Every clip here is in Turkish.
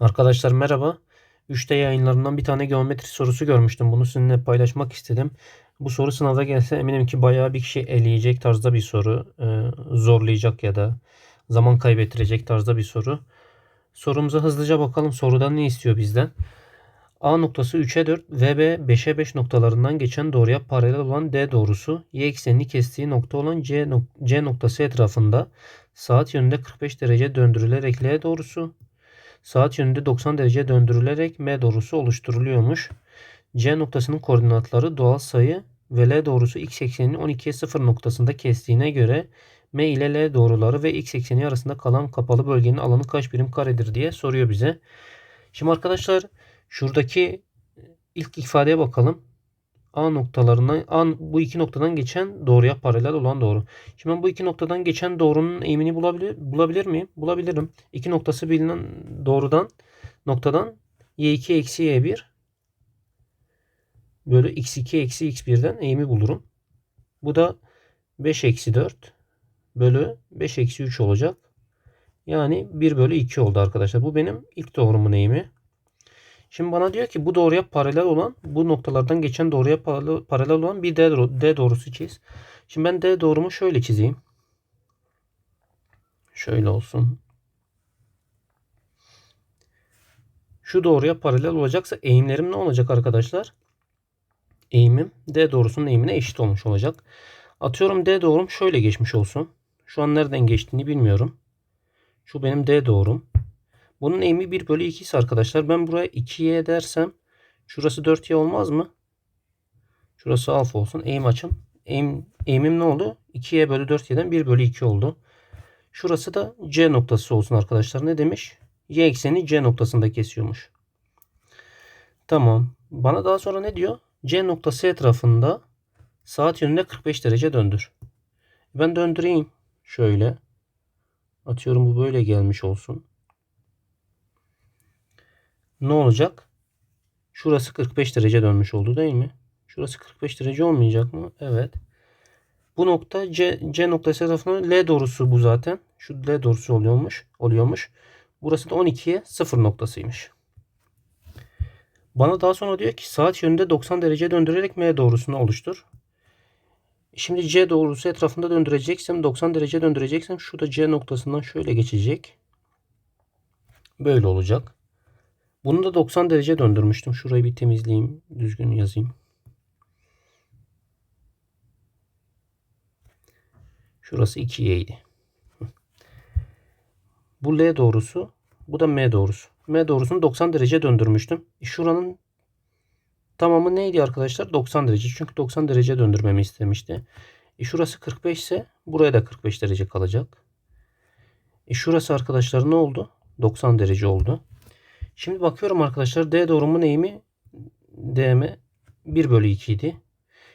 Arkadaşlar merhaba. 3D yayınlarından bir tane geometri sorusu görmüştüm. Bunu sizinle paylaşmak istedim. Bu soru sınavda gelse eminim ki bayağı bir kişi eleyecek tarzda bir soru. Ee, zorlayacak ya da zaman kaybettirecek tarzda bir soru. Sorumuza hızlıca bakalım. Sorudan ne istiyor bizden? A noktası 3'e 4 ve B 5'e 5 noktalarından geçen doğruya paralel olan D doğrusu y eksenini kestiği nokta olan C, nok- C noktası etrafında saat yönünde 45 derece döndürülerek L doğrusu saat yönünde 90 derece döndürülerek M doğrusu oluşturuluyormuş. C noktasının koordinatları doğal sayı ve L doğrusu x eksenini 12'ye 0 noktasında kestiğine göre M ile L doğruları ve x ekseni arasında kalan kapalı bölgenin alanı kaç birim karedir diye soruyor bize. Şimdi arkadaşlar şuradaki ilk ifadeye bakalım. A noktalarından A, bu iki noktadan geçen doğruya paralel olan doğru. Şimdi ben bu iki noktadan geçen doğrunun eğimini bulabilir, bulabilir miyim? Bulabilirim. İki noktası bilinen doğrudan noktadan y2 eksi y1 bölü x2 eksi x1'den eğimi bulurum. Bu da 5 eksi 4 bölü 5 eksi 3 olacak. Yani 1 bölü 2 oldu arkadaşlar. Bu benim ilk doğrumun eğimi. Şimdi bana diyor ki bu doğruya paralel olan bu noktalardan geçen doğruya paralel, olan bir D, D doğrusu çiz. Şimdi ben D doğrumu şöyle çizeyim. Şöyle olsun. Şu doğruya paralel olacaksa eğimlerim ne olacak arkadaşlar? Eğimim D doğrusunun eğimine eşit olmuş olacak. Atıyorum D doğrum şöyle geçmiş olsun. Şu an nereden geçtiğini bilmiyorum. Şu benim D doğrum. Bunun eğimi 1 bölü 2 ise arkadaşlar ben buraya 2y dersem şurası 4y olmaz mı? Şurası alfa olsun. Eğim açım. Eğim, eğimim ne oldu? 2y bölü 4y'den 1 bölü 2 oldu. Şurası da C noktası olsun arkadaşlar. Ne demiş? Y ekseni C noktasında kesiyormuş. Tamam. Bana daha sonra ne diyor? C noktası etrafında saat yönünde 45 derece döndür. Ben döndüreyim. Şöyle. Atıyorum bu böyle gelmiş olsun. Ne olacak? Şurası 45 derece dönmüş oldu değil mi? Şurası 45 derece olmayacak mı? Evet. Bu nokta C, C noktası etrafında L doğrusu bu zaten. Şu L doğrusu oluyormuş. oluyormuş. Burası da 12'ye 0 noktasıymış. Bana daha sonra diyor ki saat yönünde 90 derece döndürerek M doğrusunu oluştur. Şimdi C doğrusu etrafında döndüreceksem 90 derece döndüreceksem şu da C noktasından şöyle geçecek. Böyle olacak. Bunu da 90 derece döndürmüştüm. Şurayı bir temizleyeyim. Düzgün yazayım. Şurası 2y idi. Bu L doğrusu. Bu da M doğrusu. M doğrusunu 90 derece döndürmüştüm. E, Şuranın tamamı neydi arkadaşlar? 90 derece. Çünkü 90 derece döndürmemi istemişti. E şurası 45 ise buraya da 45 derece kalacak. E şurası arkadaşlar ne oldu? 90 derece oldu. Şimdi bakıyorum arkadaşlar D doğrumun eğimi DM 1 bölü 2 idi.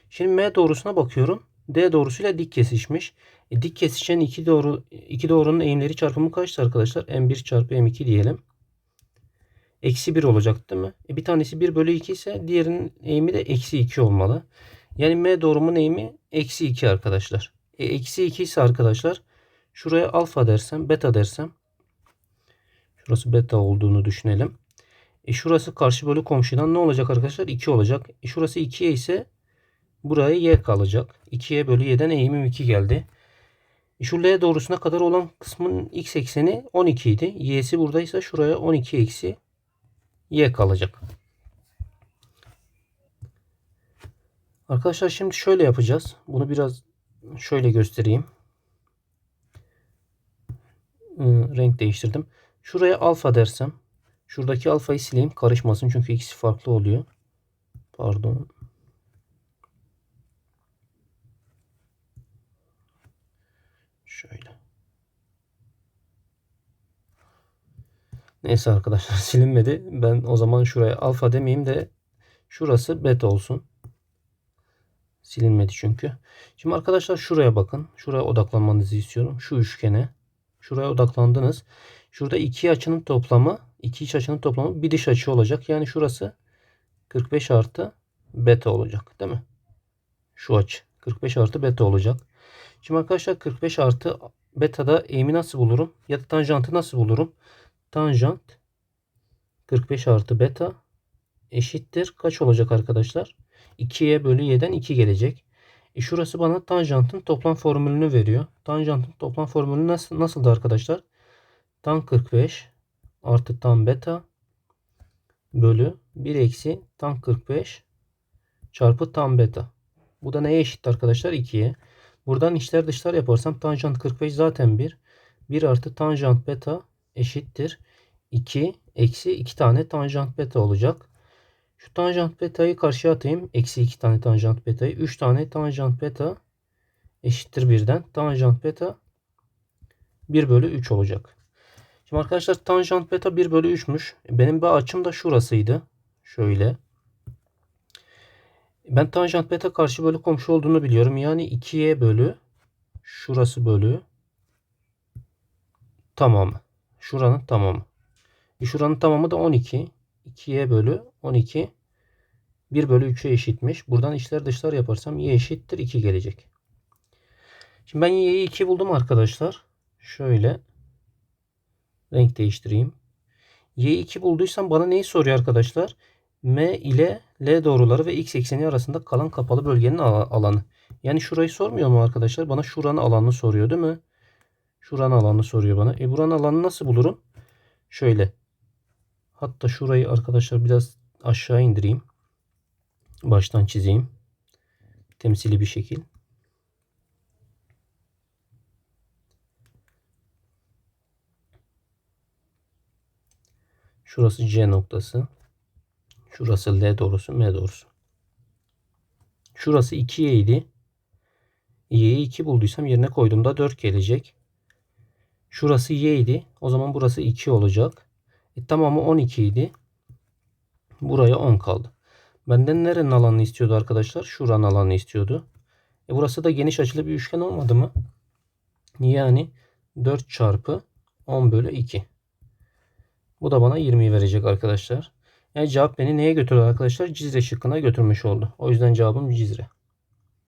Şimdi M doğrusuna bakıyorum. D doğrusuyla dik kesişmiş. E, dik kesişen iki doğru iki doğrunun eğimleri çarpımı kaçtı arkadaşlar? M1 çarpı M2 diyelim. Eksi 1 olacak değil mi? E, bir tanesi 1 bölü 2 ise diğerinin eğimi de eksi 2 olmalı. Yani M doğrumun eğimi eksi 2 arkadaşlar. E, eksi 2 ise arkadaşlar şuraya alfa dersem beta dersem şurası beta olduğunu düşünelim. E şurası karşı bölü komşudan ne olacak arkadaşlar? 2 olacak. E şurası 2'ye ise buraya y kalacak. 2'ye bölü y'den eğimim 2 geldi. E şu L doğrusuna kadar olan kısmın x ekseni 12 idi. Y'si buradaysa şuraya 12 eksi y kalacak. Arkadaşlar şimdi şöyle yapacağız. Bunu biraz şöyle göstereyim. Renk değiştirdim. Şuraya alfa dersem şuradaki alfayı sileyim karışmasın çünkü ikisi farklı oluyor. Pardon. Şöyle. Neyse arkadaşlar silinmedi. Ben o zaman şuraya alfa demeyeyim de şurası beta olsun. Silinmedi çünkü. Şimdi arkadaşlar şuraya bakın. Şuraya odaklanmanızı istiyorum. Şu üçgene. Şuraya odaklandınız. Şurada iki açının toplamı, iki iç açının toplamı bir dış açı olacak. Yani şurası 45 artı beta olacak. Değil mi? Şu açı. 45 artı beta olacak. Şimdi arkadaşlar 45 artı beta'da eğimi nasıl bulurum? Ya da tanjantı nasıl bulurum? Tanjant 45 artı beta eşittir. Kaç olacak arkadaşlar? 2'ye bölü y'den 2 gelecek. E şurası bana tanjantın toplam formülünü veriyor. Tanjantın toplam formülü nasıl, nasıldı arkadaşlar? Tan 45 artı tan beta bölü 1 eksi tan 45 çarpı tan beta. Bu da neye eşit arkadaşlar? 2'ye. Buradan içler dışlar yaparsam tanjant 45 zaten 1. 1 artı tanjant beta eşittir. 2 eksi 2 tane tanjant beta olacak. Şu tanjant beta'yı karşıya atayım. Eksi 2 tane tanjant beta'yı. 3 tane tanjant beta eşittir 1'den. Tanjant beta 1 bölü 3 olacak. Şimdi arkadaşlar tanjant beta 1 bölü 3'müş. Benim bir açım da şurasıydı. Şöyle. Ben tanjant beta karşı bölü komşu olduğunu biliyorum. Yani 2'ye bölü şurası bölü tamamı. Şuranın tamamı. E şuranın tamamı da 12. 2'ye bölü 12 1 bölü 3'e eşitmiş. Buradan içler dışlar yaparsam y eşittir 2 gelecek. Şimdi ben y'yi 2 buldum arkadaşlar. Şöyle renk değiştireyim. y'yi 2 bulduysam bana neyi soruyor arkadaşlar? M ile L doğruları ve x ekseni arasında kalan kapalı bölgenin alanı. Yani şurayı sormuyor mu arkadaşlar? Bana şuranın alanını soruyor değil mi? Şuranın alanını soruyor bana. E buranın alanını nasıl bulurum? Şöyle. Hatta şurayı arkadaşlar biraz aşağı indireyim. Baştan çizeyim. Temsili bir şekil. Şurası C noktası. Şurası L doğrusu, M doğrusu. Şurası 2Y idi. Y'yi 2 bulduysam yerine koyduğumda 4 gelecek. Şurası Y idi. O zaman burası 2 olacak. E, tamamı 12 idi. Buraya 10 kaldı. Benden nerenin alanını istiyordu arkadaşlar? Şuranın alanını istiyordu. E burası da geniş açılı bir üçgen olmadı mı? Yani 4 çarpı 10 bölü 2. Bu da bana 20'yi verecek arkadaşlar. Yani cevap beni neye götürdü arkadaşlar? Cizre şıkkına götürmüş oldu. O yüzden cevabım Cizre.